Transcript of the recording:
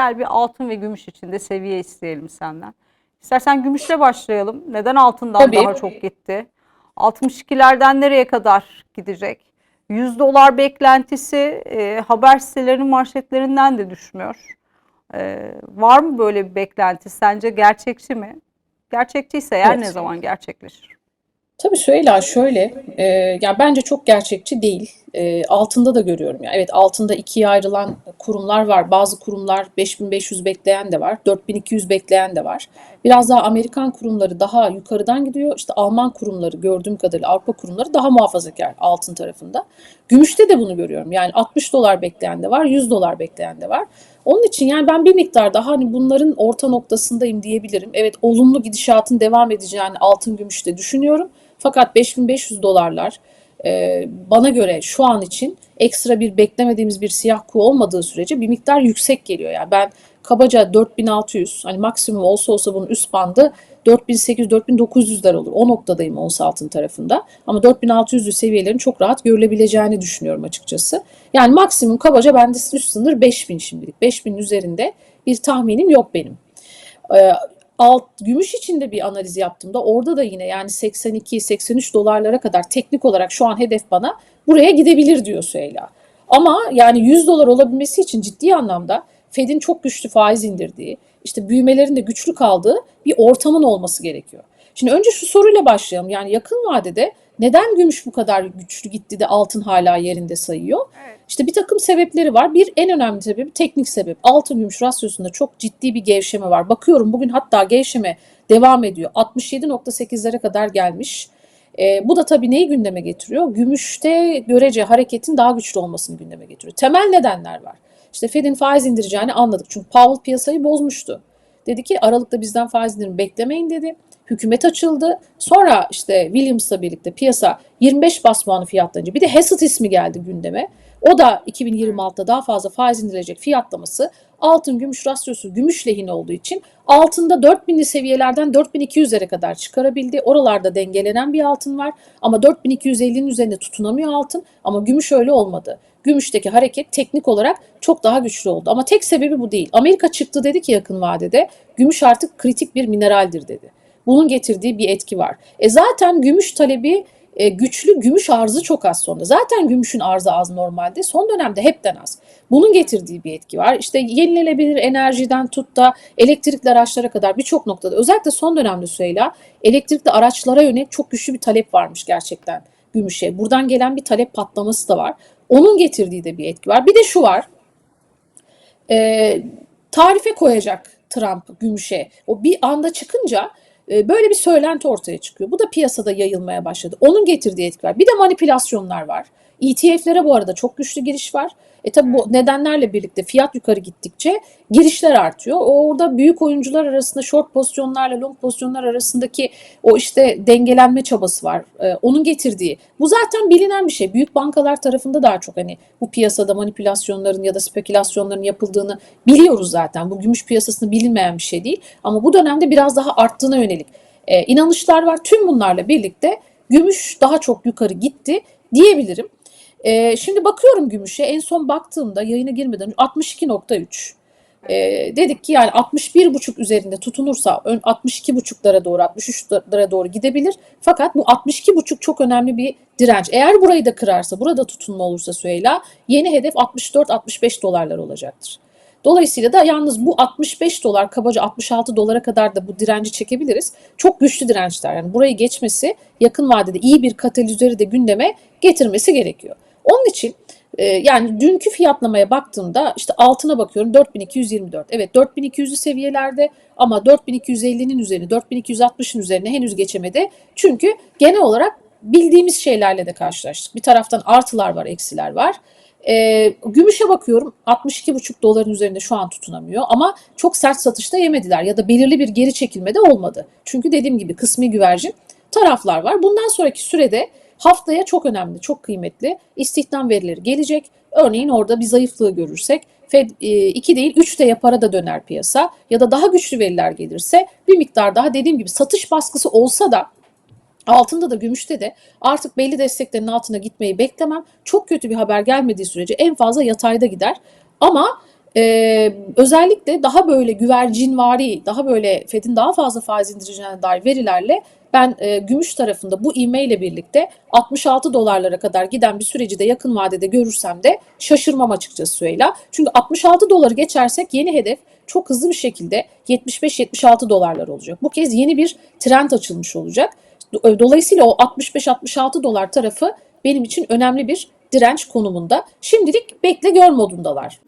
gel bir altın ve gümüş içinde seviye isteyelim senden. İstersen gümüşle başlayalım. Neden altından Tabii. daha çok gitti? 62'lerden nereye kadar gidecek? 100 dolar beklentisi e, haber sitelerinin manşetlerinden de düşmüyor. E, var mı böyle bir beklenti? Sence gerçekçi mi? Gerçekçiyse eğer Evet. ne zaman gerçekleşir? Tabii Süheyla şöyle, e, ya bence çok gerçekçi değil. E, altında da görüyorum ya. Evet altında ikiye ayrılan kurumlar var. Bazı kurumlar 5500 bekleyen de var, 4200 bekleyen de var. Biraz daha Amerikan kurumları daha yukarıdan gidiyor. İşte Alman kurumları gördüğüm kadarıyla Avrupa kurumları daha muhafazakar altın tarafında. Gümüşte de bunu görüyorum. Yani 60 dolar bekleyen de var, 100 dolar bekleyen de var. Onun için yani ben bir miktar daha hani bunların orta noktasındayım diyebilirim. Evet olumlu gidişatın devam edeceğini altın gümüşte düşünüyorum. Fakat 5500 dolarlar e, bana göre şu an için ekstra bir beklemediğimiz bir siyah kuğu olmadığı sürece bir miktar yüksek geliyor. Yani ben kabaca 4600 hani maksimum olsa olsa bunun üst bandı 4800-4900'ler olur. O noktadayım ons altın tarafında. Ama 4600'lü seviyelerin çok rahat görülebileceğini düşünüyorum açıkçası. Yani maksimum kabaca bende üst sınır 5000 şimdilik. 5000'in üzerinde bir tahminim yok benim. Ee, alt gümüş içinde bir analiz yaptığımda orada da yine yani 82-83 dolarlara kadar teknik olarak şu an hedef bana buraya gidebilir diyor Süheyla. Ama yani 100 dolar olabilmesi için ciddi anlamda Fed'in çok güçlü faiz indirdiği, işte büyümelerin de güçlü kaldığı bir ortamın olması gerekiyor. Şimdi önce şu soruyla başlayalım. Yani yakın vadede neden gümüş bu kadar güçlü gitti de altın hala yerinde sayıyor? İşte bir takım sebepleri var. Bir en önemli sebebi teknik sebep. Altın gümüş rasyosunda çok ciddi bir gevşeme var. Bakıyorum bugün hatta gevşeme devam ediyor. 67.8'lere kadar gelmiş. E, bu da tabii neyi gündeme getiriyor? Gümüşte görece hareketin daha güçlü olmasını gündeme getiriyor. Temel nedenler var. İşte Fed'in faiz indireceğini anladık. Çünkü Powell piyasayı bozmuştu. Dedi ki Aralık'ta bizden faiz indirimi beklemeyin dedi. Hükümet açıldı. Sonra işte Williams'la birlikte piyasa 25 bas puanı fiyatlanınca bir de Hassett ismi geldi gündeme. O da 2026'da daha fazla faiz indirilecek fiyatlaması altın gümüş rasyosu gümüş lehine olduğu için altında 4000'li seviyelerden 4200'lere kadar çıkarabildi. Oralarda dengelenen bir altın var ama 4250'nin üzerinde tutunamıyor altın ama gümüş öyle olmadı. Gümüşteki hareket teknik olarak çok daha güçlü oldu. Ama tek sebebi bu değil. Amerika çıktı dedi ki yakın vadede gümüş artık kritik bir mineraldir dedi. Bunun getirdiği bir etki var. E zaten gümüş talebi e, güçlü, gümüş arzı çok az sonda. Zaten gümüşün arzı az normalde. Son dönemde hepten az. Bunun getirdiği bir etki var. İşte yenilenebilir enerjiden tut da elektrikli araçlara kadar birçok noktada özellikle son dönemde Süheyla elektrikli araçlara yönelik çok güçlü bir talep varmış gerçekten gümüşe. Buradan gelen bir talep patlaması da var. Onun getirdiği de bir etki var. Bir de şu var. E, tarife koyacak Trump gümüşe. O bir anda çıkınca böyle bir söylenti ortaya çıkıyor. Bu da piyasada yayılmaya başladı. Onun getirdiği etki var. Bir de manipülasyonlar var. ETF'lere bu arada çok güçlü giriş var. E tabi bu nedenlerle birlikte fiyat yukarı gittikçe girişler artıyor. Orada büyük oyuncular arasında short pozisyonlarla long pozisyonlar arasındaki o işte dengelenme çabası var. Ee, onun getirdiği. Bu zaten bilinen bir şey. Büyük bankalar tarafında daha çok hani bu piyasada manipülasyonların ya da spekülasyonların yapıldığını biliyoruz zaten. Bu gümüş piyasasında bilinmeyen bir şey değil. Ama bu dönemde biraz daha arttığına yönelik e, inanışlar var. Tüm bunlarla birlikte gümüş daha çok yukarı gitti diyebilirim. Ee, şimdi bakıyorum gümüşe en son baktığımda yayına girmeden önce 62.3. Ee, dedik ki yani 61.5 üzerinde tutunursa ön 62.5'lara doğru 63'lara doğru gidebilir. Fakat bu 62.5 çok önemli bir direnç. Eğer burayı da kırarsa, burada tutunma olursa Süheyla yeni hedef 64-65 dolarlar olacaktır. Dolayısıyla da yalnız bu 65 dolar kabaca 66 dolara kadar da bu direnci çekebiliriz. Çok güçlü dirençler. Yani burayı geçmesi yakın vadede iyi bir katalizörü de gündeme getirmesi gerekiyor. Onun için e, yani dünkü fiyatlamaya baktığımda işte altına bakıyorum 4224. Evet 4200'lü seviyelerde ama 4250'nin üzerine 4260'ın üzerine henüz geçemedi. Çünkü genel olarak bildiğimiz şeylerle de karşılaştık. Bir taraftan artılar var, eksiler var. E, gümüşe bakıyorum 62,5 doların üzerinde şu an tutunamıyor ama çok sert satışta yemediler ya da belirli bir geri çekilme de olmadı. Çünkü dediğim gibi kısmi güvercin taraflar var. Bundan sonraki sürede haftaya çok önemli, çok kıymetli istihdam verileri gelecek. Örneğin orada bir zayıflığı görürsek Fed 2 değil 3 de yapara da döner piyasa ya da daha güçlü veriler gelirse bir miktar daha dediğim gibi satış baskısı olsa da Altında da gümüşte de artık belli desteklerin altına gitmeyi beklemem. Çok kötü bir haber gelmediği sürece en fazla yatayda gider. Ama Ee, özellikle daha böyle güvercinvari, daha böyle Fed'in daha fazla faiz indireceğine dair verilerle ben e, gümüş tarafında bu ivmeyle birlikte 66 dolarlara kadar giden bir süreci de yakın vadede görürsem de şaşırmam açıkçası Süheyla. Çünkü 66 doları geçersek yeni hedef çok hızlı bir şekilde 75-76 dolarlar olacak. Bu kez yeni bir trend açılmış olacak. Do- Dolayısıyla o 65-66 dolar tarafı benim için önemli bir direnç konumunda. Şimdilik bekle gör modundalar.